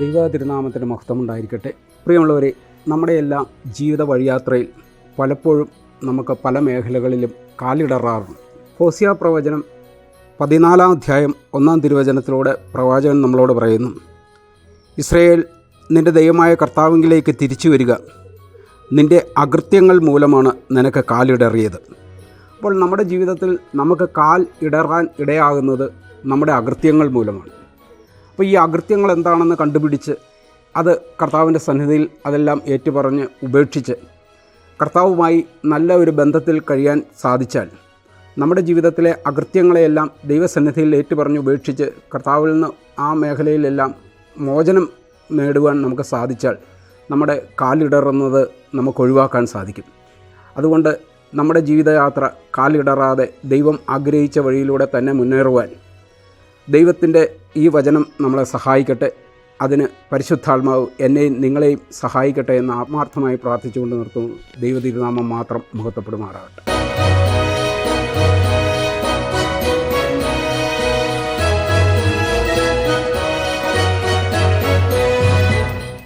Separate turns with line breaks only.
ദൈവ തിരുനാമത്തിന്റെ മഹത്വം ഉണ്ടായിരിക്കട്ടെ പ്രിയമുള്ളവരെ നമ്മുടെ എല്ലാം ജീവിത വഴിയാത്രയിൽ പലപ്പോഴും നമുക്ക് പല മേഖലകളിലും കാലിടറാറുണ്ട്. ഹോസിയ പ്രവചനം പതിനാലാം അധ്യായം ഒന്നാം തിരുവചനത്തിലൂടെ പ്രവാചകൻ നമ്മളോട് പറയുന്നു ഇസ്രയേൽ നിന്റെ ദൈവമായ കർത്താവിങ്കിലേക്ക് തിരിച്ചു വരിക. നിന്റെ അകൃത്യങ്ങൾ മൂലമാണ് നിനക്ക് കാലിടറിയത്. അപ്പോൾ നമ്മുടെ ജീവിതത്തിൽ നമുക്ക് കാൽ ഇടറാൻ ഇടയാകുന്നത് നമ്മുടെ അകൃത്യങ്ങൾ മൂലമാണ്. അപ്പോൾ ഈ അകൃത്യങ്ങൾ എന്താണെന്ന് കണ്ടുപിടിച്ച് അത് കർത്താവിന്റെ സന്നിധിയിൽ അതെല്ലാം ഏറ്റുപറഞ്ഞ് ഉപേക്ഷിച്ച് കർത്താവുമായി നല്ല ഒരു ബന്ധത്തിൽ കഴിയാൻ സാധിച്ചാൽ നമ്മുടെ ജീവിതത്തിലെ അകൃത്യങ്ങളെയെല്ലാം ദൈവസന്നിധിയിൽ ഏറ്റുപറഞ്ഞ് ഉപേക്ഷിച്ച് കർത്താവിൽ നിന്ന് ആ മേഖലയിലെല്ലാം മോചനം നേടുവാൻ നമുക്ക് സാധിച്ചാൽ നമ്മുടെ കാലിടറുന്നത് നമുക്ക് ഒഴിവാക്കാൻ സാധിക്കും. അതുകൊണ്ട് നമ്മുടെ ജീവിതയാത്ര കാലിടറാതെ ദൈവം ആഗ്രഹിച്ച വഴിയിലൂടെ തന്നെ മുന്നേറുവാൻ ദൈവത്തിന്റെ ഈ വചനം നമ്മളെ സഹായിക്കട്ടെ. അതിന് പരിശുദ്ധാത്മാവ് എന്നെയും നിങ്ങളെയും സഹായിക്കട്ടെ എന്ന് ആത്മാർത്ഥമായി പ്രാർത്ഥിച്ചുകൊണ്ട് നിർത്തുന്നു. ദൈവതിരുനാമം മാത്രം മഹത്വപ്പെടുമാറാകട്ടെ.